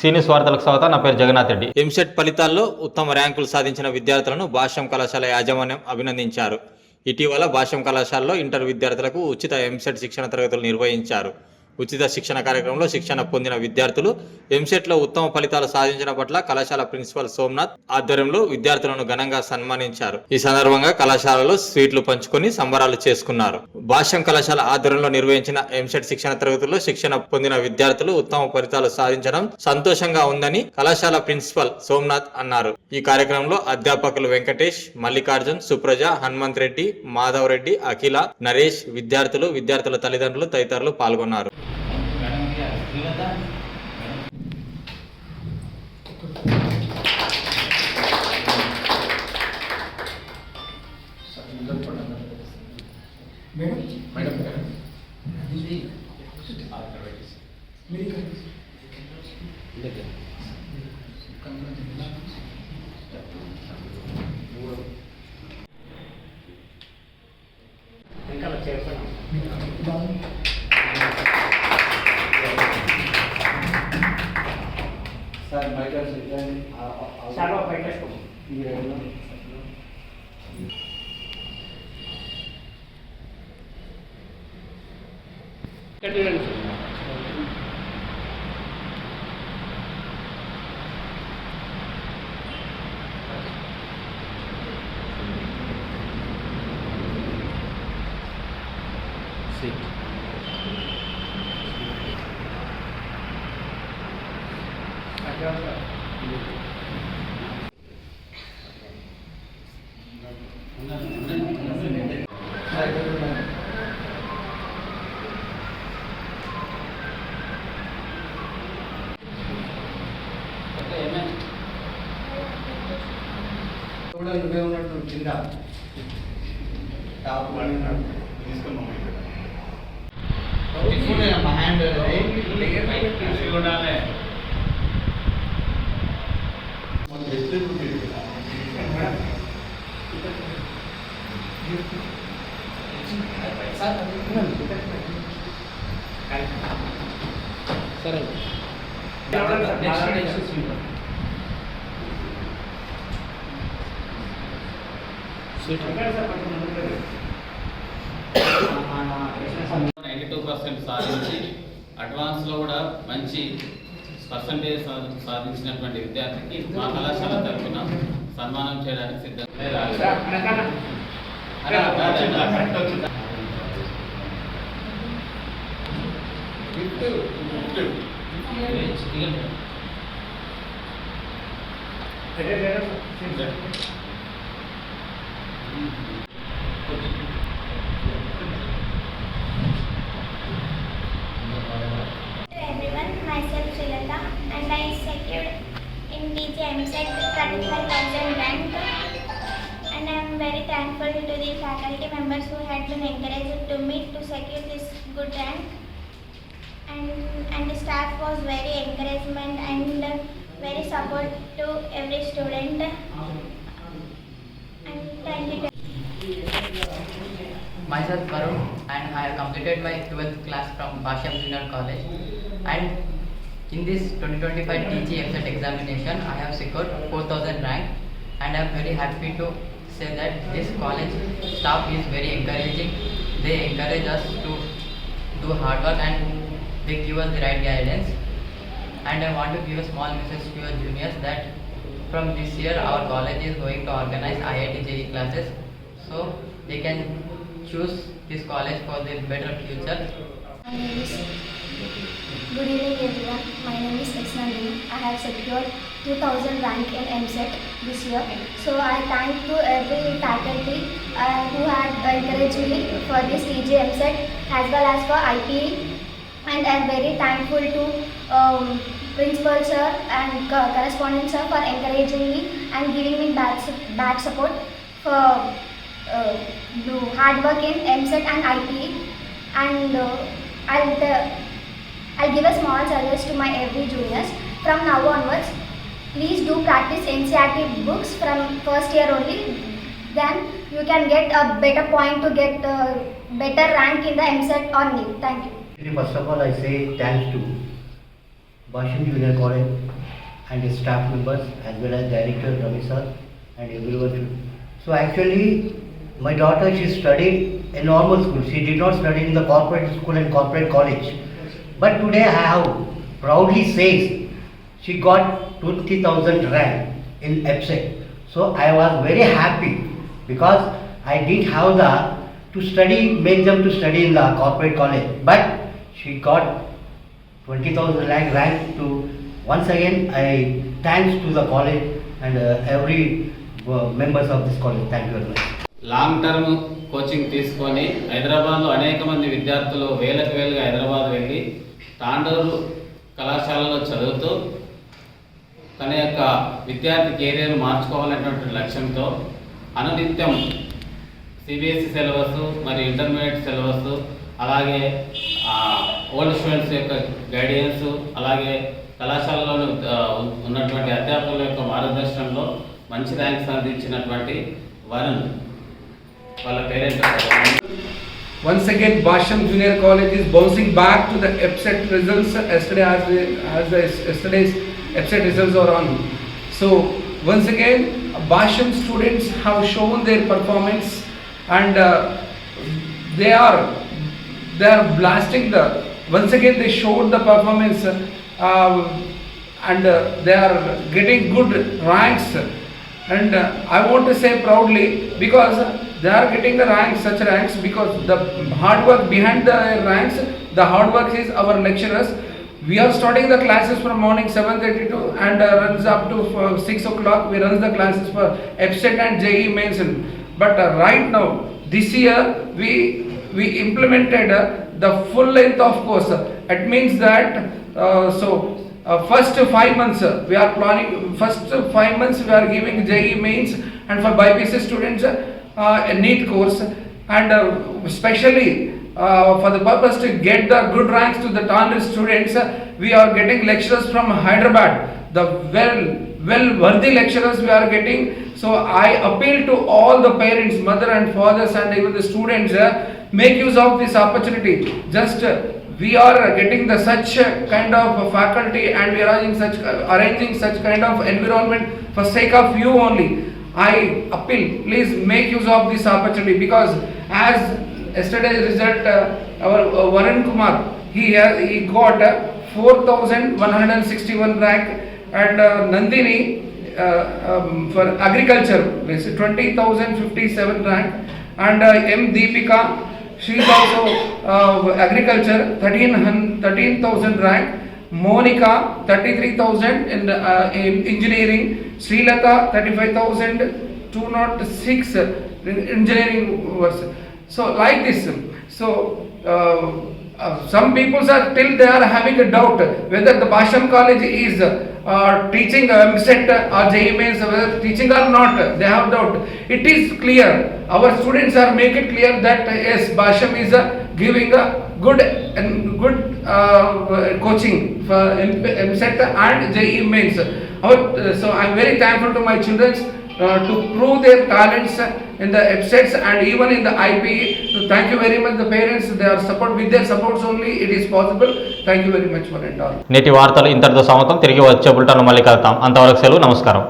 సీనియస్ వార్తలకు స్వాగతం నా పేరు జగన్నాథ్ రెడ్డి. ఎంసెట్ ఫలితాల్లో ఉత్తమ ర్యాంకులు సాధించిన విద్యార్థులను భాష్యం కళాశాల యాజమాన్యం అభినందించారు. ఇటీవల భాష్యం కళాశాలలో ఇంటర్ విద్యార్థులకు ఉచిత ఎంసెట్ శిక్షణ తరగతులు నిర్వహించారు. ఉచిత శిక్షణ కార్యక్రమంలో శిక్షణ పొందిన విద్యార్థులు ఎంసెట్లో ఉత్తమ ఫలితాలు సాధించిన పట్ల కళాశాల ప్రిన్సిపల్ సోమనాథ్ ఆధ్వర్యంలో విద్యార్థులను ఘనంగా సన్మానించారు. ఈ సందర్భంగా కళాశాలలో స్వీట్లు పంచుకొని సంబరాలు చేసుకున్నారు. భాష్యం కళాశాల ఆధ్వర్యంలో నిర్వహించిన ఎంసెట్ శిక్షణ తరగతుల్లో శిక్షణ పొందిన విద్యార్థులు ఉత్తమ ఫలితాలు సాధించడం సంతోషంగా ఉందని కళాశాల ప్రిన్సిపల్ సోమనాథ్ అన్నారు. ఈ కార్యక్రమంలో అధ్యాపకులు వెంకటేష్ మల్లికార్జున్ సుప్రజ హనుమంత్ రెడ్డి మాధవ్ రెడ్డి అఖిల నరేష్ విద్యార్థులు విద్యార్థుల తల్లిదండ్రులు తదితరులు పాల్గొన్నారు. మేడం మేడం మీరు ఇక్కడ. బాగుంది. సార్ బయట శాల్వా బయట experiências. Sim. Aquela. కూడా నువ్వే ఉన్నట్టు కింద టాప్ తీసుకున్నాం మా హ్యాండ్ సరే చూడండి సార్, బాగా నెక్స్ట్ ninety two percent సాధించి అడ్వాన్స్లో కూడా మంచి పర్సంటేజ్ సాధించినటువంటి విద్యార్థికి మా కళాశాల తరఫున సన్మానం చేయడానికి సిద్ధంగా. Thankful to the faculty members who had been encouraged to me to secure this good rank and, and the staff was very encouragement and very support to every student and thank you. Myself Varun and I have completed my 12th class from Bhashyam Junior College and in this 2025 TG examination I have secured 4000 rank and I am very happy to say that this college staff is very encouraging. They encourage us to do hard work and they give us the right guidance and I want to give a small message to your juniors that from this year our college is going to organize IIT JEE classes so they can choose this college for their better future. My name is Good evening everyone. My name is Esnandini. I have secured 2000 rank in MSET this year. So I thank to every faculty uh, who had encouraged me for this TG MSET as well as for IPE. And I am very thankful to um, principal sir and co- correspondent sir for encouraging me and giving me back, back support for uh, do hard work in MSET and IPE and uh, I'll, uh, I'll give a small suggest to my every juniors. From now onwards please do practice NCRT books from first year only. Then you can get a better point to get a better rank in the MSET or NEET thank you. First of all, I say thanks to Basham Junior College and its staff members as well as director Ravi sir and everyone. So actually, my daughter, she studied in normal school. She did not study in the corporate school and corporate college. But today I have proudly says she got 20,000 rank in EPSEC. So I was very happy because I didn't have the to study, make them to study in the corporate college. But she got 20,000 rank rank to once again I thanks to the college and uh, every uh, members of this college. Thank you very much. Long term coaching తీసుకొని హైదరాబాద్లో అనేక మంది విద్యార్థులు వేలకు వేలుగా హైదరాబాద్ వెళ్ళి తాండూరు కళాశాలలో చదువుతూ తన యొక్క విద్యార్థి కెరీర్ మార్చుకోవాలనేటువంటి లక్ష్యంతో అనునిత్యం సిబిఎస్ఈ సిలబస్ మరియు ఇంటర్మీడియట్ సిలబస్ అలాగే ఓల్డ్ స్టూడెంట్స్ యొక్క గైడెన్స్ అలాగే కళాశాలలో ఉన్నటువంటి అధ్యాపకుల యొక్క మార్గదర్శనంలో మంచి ర్యాంక్ సాధించినటువంటి వరుణ్. వాళ్ళ parent Once again, Basham Junior College is bouncing back to the EPSET results yesterday as, as the yesterday's EPSET results are on. So once again, Basham students have shown their performance and uh, they are they are blasting the once again they showed the performance uh, and uh, they are getting good ranks and uh, I want to say proudly because they are getting the ranks, such ranks, because the hard work behind the ranks, the hard work is our lecturers. We are starting the classes from morning 7:30 to and uh, runs up to uh, 6 o'clock. We run the classes for EPSET and JE mains. But uh, right now, this year we we implemented uh, the full length of course. It means that uh, so uh, first five months uh, we are planning first five months we are giving JE mains and for BPC students uh, a NEET course and uh, especially uh, for the purpose to get the good ranks to the talented students uh, we are getting lecturers from Hyderabad. The well well worthy lecturers we are getting. So I appeal to all the parents mother and fathers and even the students uh, make use of this opportunity. Just uh, we are getting the such uh, kind of faculty and we are arranging such uh, arranging such kind of environment for sake of you only i appeal please make use of this opportunity because as yesterday's result uh, our uh, varun kumar he has he got uh, 4161 rank and uh, nandini uh, um, for agriculture is 20057 rank and uh, m. Deepika she is also uh, agriculture 13 13000 rank monica 33000 in, uh, in engineering srilata 35206 in engineering was so like this. So uh, uh, some people are till they are having a doubt whether the Basham college is uh, teaching um, set or mains, whether teaching or not, they have doubt. It is clear, our students are make it clear that uh, yes, Basham is uh, giving a good and good uh, coaching for MSET and JEE mains. Our, so I am very thankful to my children uh, to prove their talents in the EPSETs and even in the IPE. So thank you very much the parents, they are support, with their supports only it is possible. Thank you very much for it all. నేటి వార్తలు ఇంతటితో సమాప్తం తిరిగి వచ్చే బుల్టన్ మళ్ళీ కలుద్దాం అంతవరకు సెలవు నమస్కారం